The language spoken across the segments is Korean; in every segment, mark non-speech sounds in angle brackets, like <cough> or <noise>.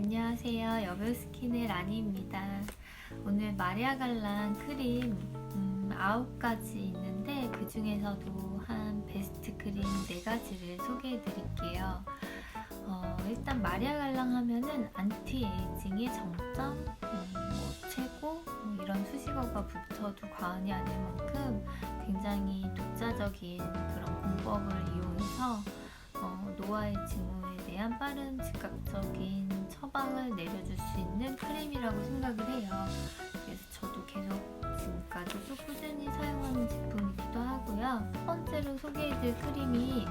안녕하세요. 여배우 스킨의 라니입니다. 오늘 마리아 갈랑 크림 음, 9가지 있는데 그 중에서도 한 베스트 크림 4가지를 소개해 드릴게요. 어, 일단 마리아 갈랑 하면은 안티에이징의 정점, 음, 뭐 최고 뭐 이런 수식어가 붙어도 과언이 아닐 만큼 굉장히 독자적인 그런 공법을 이용해서 어, 노화의 징후에 대한 빠른 즉각적인 처방을 내려줄 수 있는 크림이라고 생각을 해요. 그래서 저도 계속 지금까지도 꾸준히 사용하는 제품이기도 하고요. 첫 번째로 소개해드릴 크림이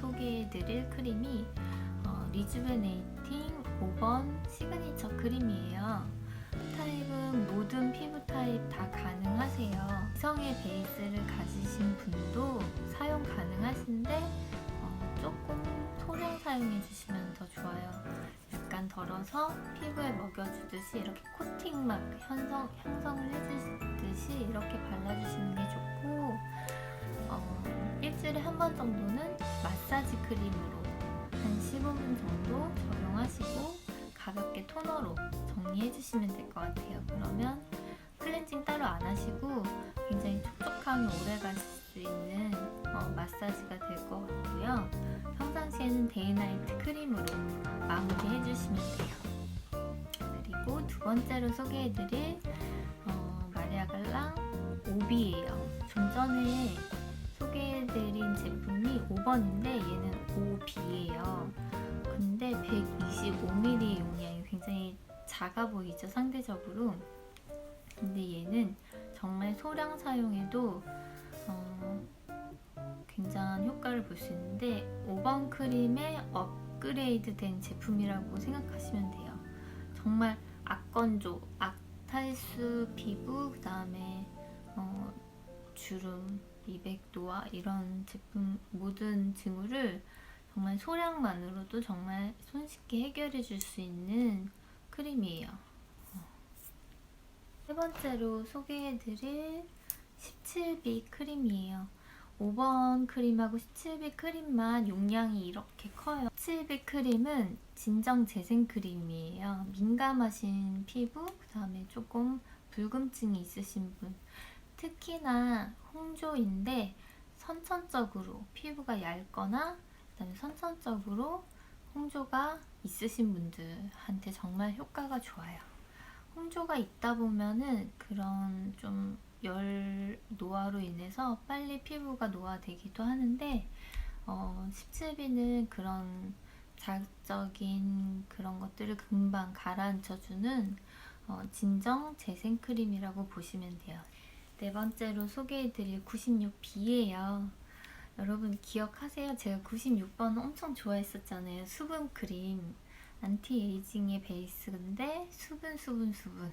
소개해드릴 크림이 어, 리주베네이팅 5번 시그니처 크림이에요. 타입은 모든 피부 타입 다 가능하세요. 이성의 베이스를 가지신 분도 사용 가능하신데 어, 조금 소량 사용해 주시면 더 좋아요. 약간 덜어서 피부에 먹여주듯이 이렇게 코팅 막 형성, 형성을 해주듯이 이렇게 발라주시는 게 좋고 어, 일주일에 한 번 정도는 마사지 크림으로 한 15분 정도 적용하시고 가볍게 토너로 정리해 주시면 될 것 같아요. 그러면 클렌징 따로 안 하시고 굉장히 촉촉하게 오래 갈 수 있는 어, 마사지가 될 것 같고요. 평상시에는 데이나이트 크림으로 마무리 해 주시면 돼요. 그리고 두 번째로 소개해드릴 어, 마리아 갈랑 오비예요. 좀 전에 소개해드린 제품이 5번인데 얘는 5B예요. 작아 보이죠 상대적으로. 근데 얘는 정말 소량 사용해도 어, 굉장한 효과를 볼 수 있는데 5번 크림의 업그레이드 된 제품이라고 생각하시면 돼요. 정말 악건조, 악탈수 피부, 그 다음에 어, 주름, 미백 노화 이런 제품 모든 징후를 정말 소량만으로도 정말 손쉽게 해결해 줄 수 있는 크림이에요. 어. 세 번째로 소개해드릴 17비 크림이에요. 5번 크림하고 17비 크림만 용량이 이렇게 커요. 17비 크림은 진정 재생 크림이에요. 민감하신 피부, 그 다음에 조금 붉음증이 있으신 분, 특히나 홍조인데 선천적으로 피부가 얇거나 그다음에 선천적으로 홍조가 있으신 분들한테 정말 효과가 좋아요. 홍조가 있다 보면은 그런 좀 열 노화로 인해서 빨리 피부가 노화되기도 하는데 어, 17비는 그런 자극적인 그런 것들을 금방 가라앉혀주는 어, 진정 재생 크림이라고 보시면 돼요. 네 번째로 소개해드릴 96B예요. 여러분 기억하세요? 제가 96번 엄청 좋아했었잖아요. 수분 크림. 안티에이징의 베이스인데 수분 수분 수분.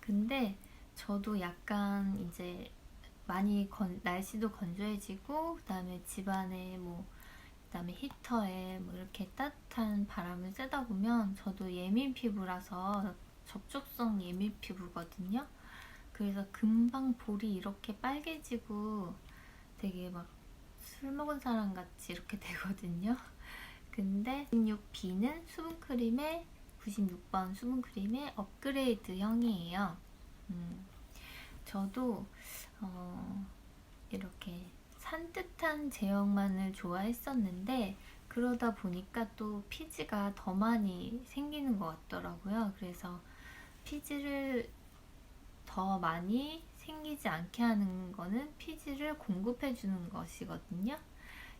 근데 저도 약간 이제 많이 건, 날씨도 건조해지고 그다음에 집안에 뭐 그다음에 히터에 뭐 이렇게 따뜻한 바람을 쐬다 보면 저도 예민 피부라서 접촉성 예민 피부거든요. 그래서 금방 볼이 이렇게 빨개지고 되게 막 술 먹은 사람 같이 이렇게 <laughs> 되거든요. 근데 96B는 수분크림의 96번 수분크림의 업그레이드형이에요. 음, 저도 어, 이렇게 산뜻한 제형만을 좋아했었는데 그러다 보니까 또 피지가 더 많이 생기는 것 같더라고요. 그래서 피지를 더 많이 생기지 않게 하는 거는 피지를 공급해 주는 것이거든요.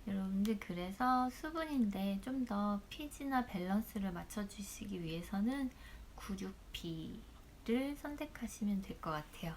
여러분들 그래서 수분인데 좀 더 피지나 밸런스를 맞춰주시기 위해서는 96B를 선택하시면 될 것 같아요.